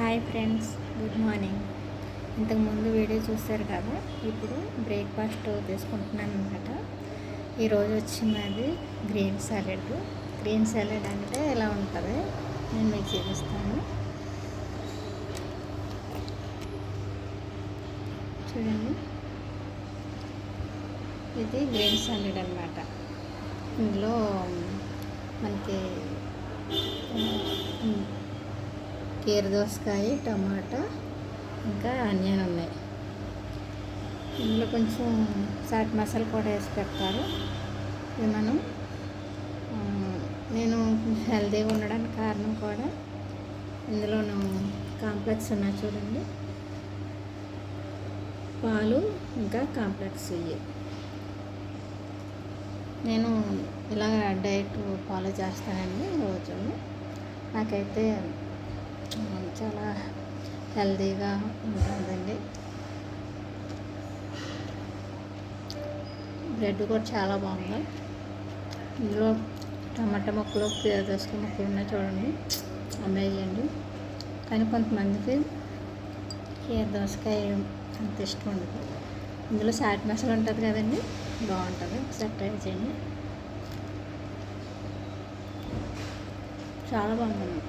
Hi friends good morning ఇంతకుముందు video చూశారు కదా ఇప్పుడు బ్రేక్ఫాస్ట్ తీసుకుంటున్నాను అనమాట ఈరోజు వచ్చినది గ్రీన్ సాలెడ్ గ్రీన్ సాలెడ్ అంటే ఎలా ఉంటుంది? నేను మీకు చూపిస్తాను. చూడండి. ఇది గ్రీన్ సాలెడ్ అనమాట ఇందులో మనకి కీర దోసకాయ టమాటా ఇంకా ఆనియన్ ఉన్నాయి. ఇందులో కొంచెం చాట్ మసాలా కూడా వేసి పెడతారు. ఇది మనం నేను కొంచెం హెల్తీగా ఉండడానికి కారణం కూడా ఇందులోను కాంప్లెక్స్ ఉన్నాయి చూడండి. పాలు ఇంకా కాంప్లెక్స్ ఇవి నేను ఇలా డైట్ ఫాలో చేస్తానండి రోజు. నాకైతే చాలా హెల్తీగా ఉంటుందండి. బ్రెడ్ కూడా చాలా బాగుంది. ఇందులో టమాటా ముక్కలు దోసకాయ ముక్కలు ఉన్నాయి చూడండి. అమేజింగ్ అండి. కానీ కొంతమందికి కీర దోసకాయ అంత ఇష్టం ఉండదు. ఇందులో సాట్ మసాలా ఉంటుంది కదండి బాగుంటుంది. ఒకసారి ట్రై చేయండి. చాలా బాగుంది ఇది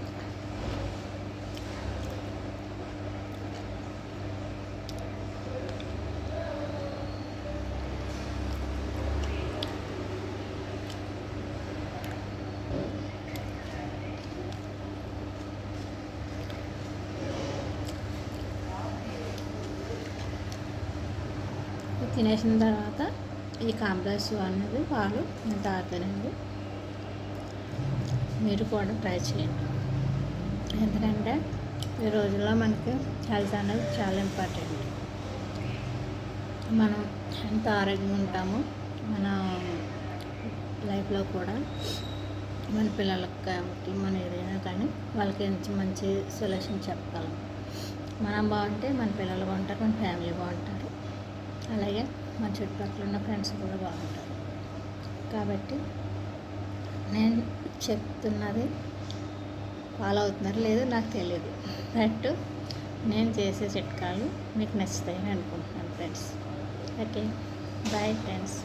తినేసిన తర్వాత ఈ కాంప్లెక్స్ అనేది పాలు నేను తాగుతానండి మీరు కూడా ట్రై చేయండి. ఎందుకంటే ఈ రోజుల్లో మనకి హెల్త్ అనేది చాలా ఇంపార్టెంట్. మనం ఎంత ఆరోగ్యంగా ఉంటామో మన లైఫ్లో కూడా మన పిల్లలకు కాబట్టి మన ఏదైనా కానీ వాళ్ళకి మంచి మంచి సొల్యూషన్ చెప్పగలం. మనం బాగుంటే మన పిల్లలు బాగుంటారు మన ఫ్యామిలీ బాగుంటారు. మన చుట్టుపక్కల ఉన్న ఫ్రెండ్స్ కూడా బాగుంటారు. కాబట్టి నేను చెప్తున్నది ఫాలో అవుతున్నారు లేదో నాకు తెలియదు బట్ నేను చేసే చిట్కాలు మీకు నచ్చుతాయని అనుకుంటున్నాను ఫ్రెండ్స్. ఓకే. Bye friends.